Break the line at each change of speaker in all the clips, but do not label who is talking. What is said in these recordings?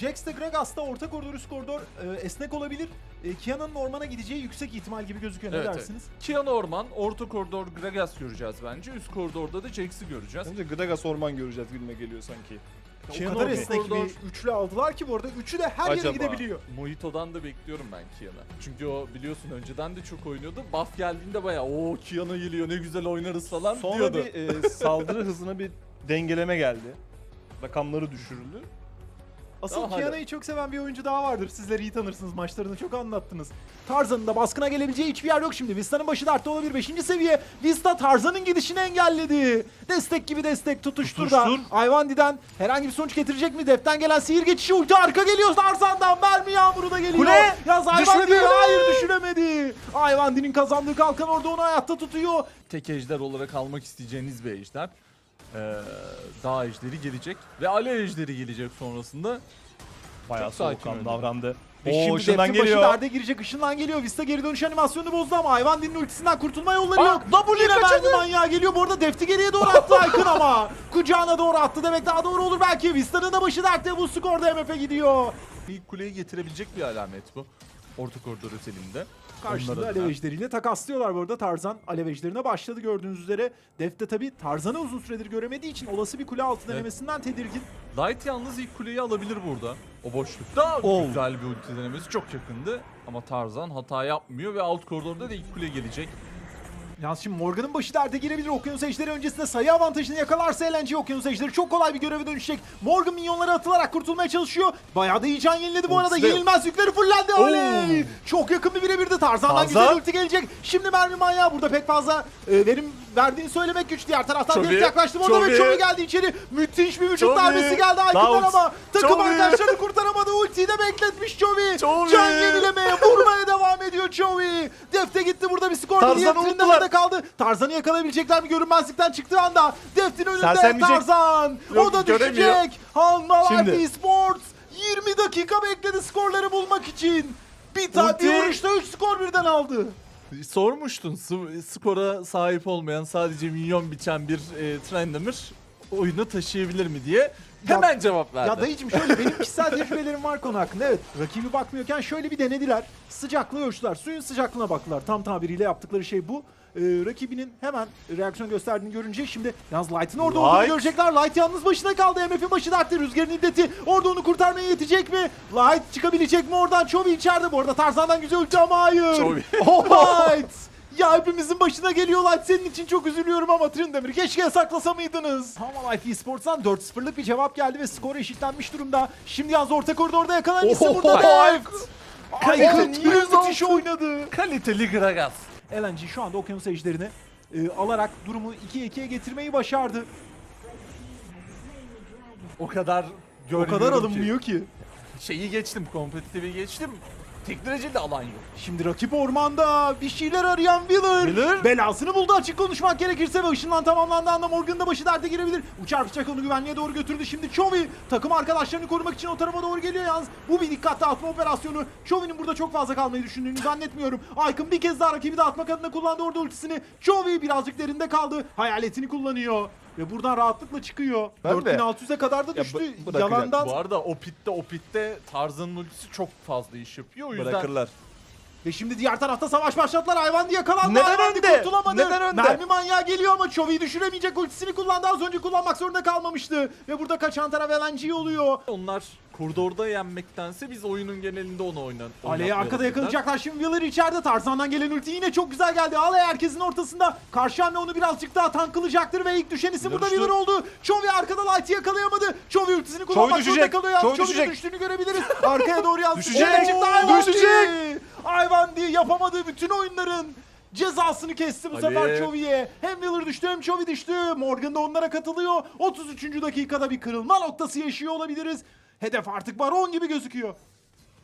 Jax de Gragas da orta koridor üst koridor e, esnek olabilir. E, Kiana'nın ormana gideceği yüksek ihtimal gibi gözüküyor. Ne
Evet,
dersiniz?
Kian Orman, orta koridor Gragas göreceğiz bence. Üst koridorda da Jax'i göreceğiz.
Bence Gragas orman göreceğiz gibime geliyor sanki.
O kadar esnek
koridor-
bir üçlü aldılar ki bu arada. Üçü de her yere
Acaba?
gidebiliyor.
Mojito'dan da bekliyorum ben Kian'ı. Çünkü o biliyorsun önceden de çok oynuyordu. Buff geldiğinde bayağı o Kian'a geliyor ne güzel oynarız falan
Sonra
diyordu.
bir e, saldırı hızına bir dengeleme geldi. Rakamları düşürüldü.
Asıl
Daha
Kiana'yı çok seven bir oyuncu daha vardır. Sizler iyi tanırsınız. Maçlarını çok anlattınız. Tarzan'ın da baskına gelebileceği hiçbir yer yok şimdi. Vista'nın başı dertte olabilir. 5. seviye. Vista Tarzan'ın gidişini engelledi. Destek gibi destek tutuştur da. Ayvandi'den herhangi bir sonuç getirecek mi? Deften gelen sihir geçişi ulti arka geliyor. Tarzan'dan mermi yağmuru da geliyor.
Kule!
Yaz Ayvandi hayır düşüremedi. Ayvandi'nin kazandığı kalkan orada onu hayatta tutuyor.
Tek ejder olarak almak isteyeceğiniz bir ejder. Ee, dağ ejderi gelecek ve alev ejderi gelecek sonrasında.
Bayağı
Çok sakin
soğukkanlı
oynadı.
davrandı.
Ve
Oo
şimdi
ışından
Deftin başı
geliyor.
derde girecek. Işınlan geliyor. Vista geri dönüş animasyonunu bozdu ama Ayvandi'nin ultisinden kurtulma yolları
Aa,
yok.
W
Yine
kaçırdı.
mermi manyağı geliyor. Bu arada Defti geriye doğru attı Aykın ama. Kucağına doğru attı demek daha doğru olur belki. Vista'nın da başı dertte. Bu skorda MF gidiyor.
İlk kuleyi getirebilecek bir alamet bu. Orta koridor özelinde.
Karşında Alev. Ejderi'yle takaslıyorlar bu arada. Tarzan Alev Ejderine başladı gördüğünüz üzere. Def de tabi Tarzan'ı uzun süredir göremediği için olası bir kule altı denemesinden tedirgin.
Light yalnız ilk kuleyi alabilir burada. O boşlukta
Oh.
güzel bir ulti denemesi çok yakındı. Ama Tarzan hata yapmıyor ve alt koridorda da ilk kule gelecek.
Yalnız şimdi Morgan'ın başı derde girebilir. Okyanus Ejderi öncesinde sayı avantajını yakalarsa LNG Okyanus Ejderi çok kolay bir göreve dönüşecek. Morgan minyonlara atılarak kurtulmaya çalışıyor. Bayağı da iyi can yeniledi bu arada. Yenilmez yükleri fullendi. Oley! Çok yakın bir birebirdi. Tarzan'dan
Tarzan.
güzel ulti gelecek. Şimdi mermi manyağı burada pek fazla e, verim verdiğini söylemek güç. Diğer taraftan Deft yaklaştı orada ve.
Chovy
geldi içeri. Müthiş bir vücut
Chovy.
darbesi geldi Aykın'dan ama takım
Chovy.
arkadaşlarını kurtaramadı. Ultiyi de bekletmiş Chovy.
Chovy.
Can yenilemeye, vurmaya devam ediyor Chovy. Defte gitti burada bir skor. Tarzan
unuttular.
kaldı. Tarzan'ı yakalayabilecekler mi görünmezlikten çıktığı anda. Deftin önünde
Sersemleyecek.
Tarzan. o
Yok,
da
göremiyor.
düşecek. Hanma
Şimdi.
Life Esports 20 dakika bekledi skorları bulmak için. Bir tane
Ulti.
vuruşta 3 skor birden aldı.
Sormuştun skora sahip olmayan sadece milyon biçen bir e, Trendemir oyunu taşıyabilir mi diye hemen cevap verdi.
Ya dayıcım şöyle benim kişisel tecrübelerim var konu hakkında. Evet rakibi bakmıyorken şöyle bir denediler. Sıcaklığı ölçtüler. Suyun sıcaklığına baktılar. Tam tabiriyle yaptıkları şey bu. Ee, rakibinin hemen reaksiyon gösterdiğini görünce şimdi yalnız Light'ın orada olduğunu
Light.
görecekler. Light yalnız başına kaldı. MF'in başı dertte. Rüzgarın iddeti. Orada onu kurtarmaya yetecek mi? Light çıkabilecek mi oradan? Chovy içeride. Bu arada Tarzan'dan güzel ulti ama hayır.
Chovy.
Light. Ya hepimizin başına geliyor Light. Senin için çok üzülüyorum ama Trindamir keşke yasaklasa mıydınız? Life Esports'tan 4-0'lık bir cevap geldi ve skor eşitlenmiş durumda. Şimdi yalnız orta koridorda yakalanan isim burada Aykut bir müthiş oynadı.
Kaliteli Gragas.
LNG şu anda okyanus ejderini e, alarak durumu 2'ye 2'ye getirmeyi başardı.
O kadar
O
görmüyorum
kadar
ki.
alınmıyor ki.
Şeyi geçtim, kompetitifi geçtim. Tek dereceli alan yok.
Şimdi rakip ormanda bir şeyler arayan Wheeler.
Wheeler.
Belasını buldu açık konuşmak gerekirse ve ışınlan tamamlandığı anda Morgan'ın da başı derde girebilir. Uçar bıçak onu güvenliğe doğru götürdü. Şimdi Chovy takım arkadaşlarını korumak için o tarafa doğru geliyor yalnız. Bu bir dikkat dağıtma operasyonu. Chovy'nin burada çok fazla kalmayı düşündüğünü zannetmiyorum. Aykın bir kez daha rakibi dağıtmak adına kullandı orada ultisini. Chovy birazcık derinde kaldı. Hayaletini kullanıyor. Ve buradan rahatlıkla çıkıyor.
Ben de.
4600'e kadar da
Ya
düştü.
bı- bırakacak.
Yalandan.
Bu arada o pitte o pitte Tarzan'ın ultisi çok fazla iş yapıyor. O yüzden
Bırakırlar.
Ve şimdi diğer tarafta savaş başlattılar. Hayvan yakalandı.
Neden
Hayvan
önde?
kurtulamadı.
Neden önde?
Mermi manyağı geliyor ama Chovy'yi düşüremeyecek. Ultisini kullandı. Az önce kullanmak zorunda kalmamıştı. Ve burada kaçan taraf LNG oluyor.
onlar koridorda yenmektense biz oyunun genelinde onu oynan.
Ale'yi arkada yakalayacaklar. Şimdi Wheeler içeride. Tarzan'dan gelen ulti yine çok güzel geldi. Ale herkesin ortasında. Karşı hamle onu birazcık daha tankılayacaktır ve ilk düşen isim burada. Wheeler oldu. Chovy arkada Light'i yakalayamadı. Chovy ultisini kullanmak zorunda
düşecek.
kalıyor. Chovy'nin
düşecek.
düştüğünü görebiliriz. Arkaya doğru yansıdı.
Düşecek. Düşecek.
Diye yapamadığı bütün oyunların cezasını kesti bu
Ali.
sefer Chovy'ye. Hem Wheeler düştü hem Chovy düştü. Morgan da onlara katılıyor. 33. dakikada bir kırılma noktası yaşıyor olabiliriz. Hedef artık Baron gibi gözüküyor.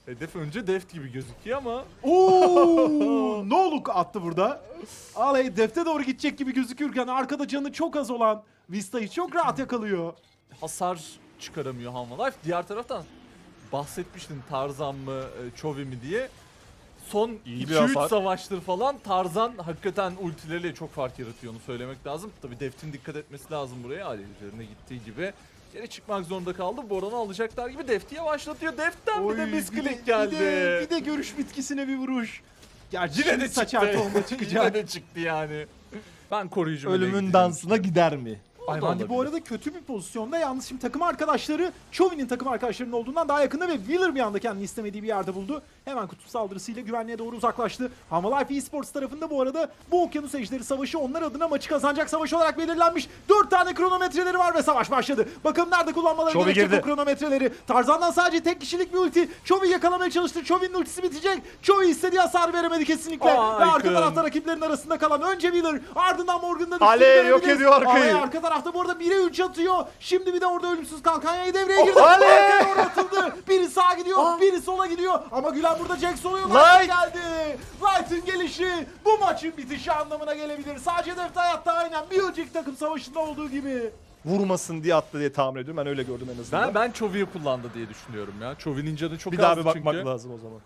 Hedef önce Deft gibi gözüküyor ama
Oo, no look attı burada. Aley defte doğru gidecek gibi gözükürken arkada canı çok az olan Vista'yı çok rahat yakalıyor.
hasar çıkaramıyor Half-Life. Diğer taraftan bahsetmiştin Tarzan mı, e, Chovy mi diye. Son
İyi bir
2-3
hasar.
savaştır falan Tarzan hakikaten ultileriyle çok fark yaratıyor onu söylemek lazım. Tabi Deft'in dikkat etmesi lazım buraya. Ali üzerine gittiği gibi Geri çıkmak zorunda kaldı. Boran'ı alacaklar gibi Deft'i yavaşlatıyor. Deft'ten bir
Oy,
de misklik
bir de-
geldi.
Bir de, bir de görüş bitkisine bir vuruş. Gerçi
Yine de çıktı.
saçar tohumda çıkacak.
Yine de çıktı yani. Ben koruyucu meleğe
Ölümün dansına gider mi?
Ayvandi bu arada kötü bir pozisyonda. Yalnız şimdi takım arkadaşları Chovi'nin takım arkadaşlarının olduğundan daha yakında ve Wheeler bir anda kendini istemediği bir yerde buldu. Hemen kutup saldırısıyla güvenliğe doğru uzaklaştı. Hamalife Esports tarafında bu arada bu okyanus ejderi savaşı onlar adına maçı kazanacak savaş olarak belirlenmiş. 4 tane kronometreleri var ve savaş başladı. Bakalım nerede kullanmaları
Chovy
gerekecek
girdi.
o kronometreleri. Tarzan'dan sadece tek kişilik bir ulti. Chovy yakalamaya çalıştı. Chovy'nin ultisi bitecek. Chovy istediği hasar veremedi kesinlikle.
Aa,
ve arka tarafta rakiplerin arasında kalan önce Wheeler ardından Morgan'da düştüğünü
Ale, yok ediyor arkayı.
Arka tarafta bu arada 1'e 3 atıyor. Şimdi bir de orada ölümsüz kalkanyayı devreye girdi.
Oh!
Arkaya doğru atıldı. Biri sağa gidiyor,
Ah.
biri sola gidiyor. Ama Gülen burada Jax oluyor.
Light!
Light geldi. Light'ın gelişi bu maçın bitişi anlamına gelebilir. Sadece Deft hayatta aynen bir önceki takım savaşında olduğu gibi.
Vurmasın diye attı diye tahmin ediyorum. Ben öyle gördüm en azından.
Ben ben Chovy'yi kullandı diye düşünüyorum ya. Chovy'nin canı çok
bir daha
azdı
bir bakmak
çünkü.
lazım o zaman.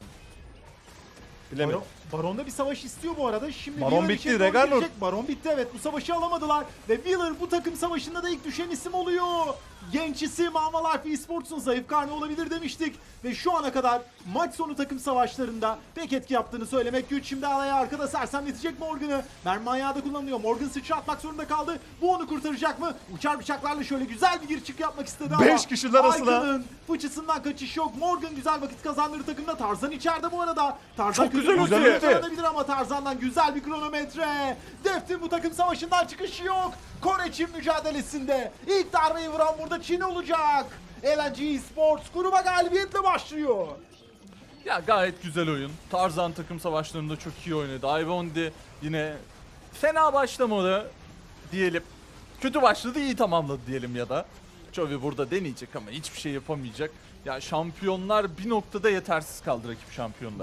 Bilemedim.
Baron, Baron'da bir savaş istiyor bu arada. Şimdi
Baron
Wheeler
bitti,
girecek. Baron bitti evet. Bu savaşı alamadılar. Ve Wheeler bu takım savaşında da ilk düşen isim oluyor. Genç isim Alma Life Esports'un zayıf karnı olabilir demiştik. Ve şu ana kadar maç sonu takım savaşlarında pek etki yaptığını söylemek güç. Şimdi alaya arkada sersemletecek Morgan'ı. Mermi manyağı da kullanılıyor. Morgan sıçratmak zorunda kaldı. Bu onu kurtaracak mı? Uçar bıçaklarla şöyle güzel bir gir çık yapmak istedi ama.
Beş kişinin arasına.
Aykın'ın fıçısından kaçış yok. Morgan güzel vakit kazandırdı takımda. Tarzan içeride bu arada. Tarzan
Çok güzel
ulti.
yakalanabilir ama Tarzan'dan güzel bir kronometre. Deft'in bu takım savaşından çıkışı yok. Kore-Çin mücadelesinde. ilk darbeyi vuran burada Çin olacak. LNG Sports gruba galibiyetle başlıyor.
Ya gayet güzel oyun. Tarzan takım savaşlarında çok iyi oynadı. Ivondi yine fena başlamadı diyelim. Kötü başladı iyi tamamladı diyelim ya da. Chovy burada deneyecek ama hiçbir şey yapamayacak. Ya şampiyonlar bir noktada yetersiz kaldı rakip şampiyonlara.